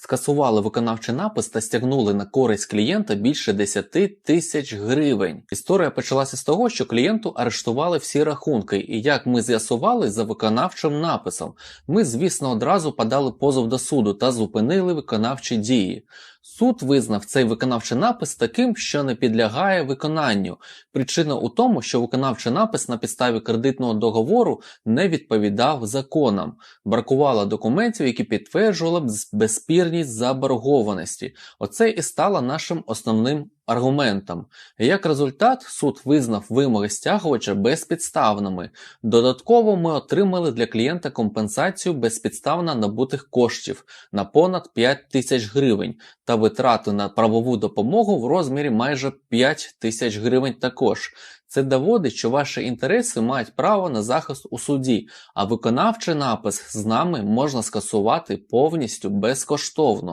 скасували виконавчий напис та стягнули на користь клієнта більше 10 тисяч гривень. Історія почалася з того, що клієнту арештували всі рахунки, і як ми з'ясували за виконавчим написом, ми, звісно, одразу подали позов до суду та зупинили виконавчі дії. Суд визнав цей виконавчий напис таким, що не підлягає виконанню. Причина у тому, що виконавчий напис на підставі кредитного договору не відповідав законам, бракувало документів, які підтверджували б безпірність заборгованості. Оце і стало нашим основним аргументом. Як результат, суд визнав вимоги стягувача безпідставними. Додатково ми отримали для клієнта компенсацію безпідставно набутих коштів на понад 5 тисяч гривень та витрати на правову допомогу в розмірі майже 5 тисяч гривень також. Це доводить, що ваші інтереси мають право на захист у суді, а виконавчий напис з нами можна скасувати повністю безкоштовно.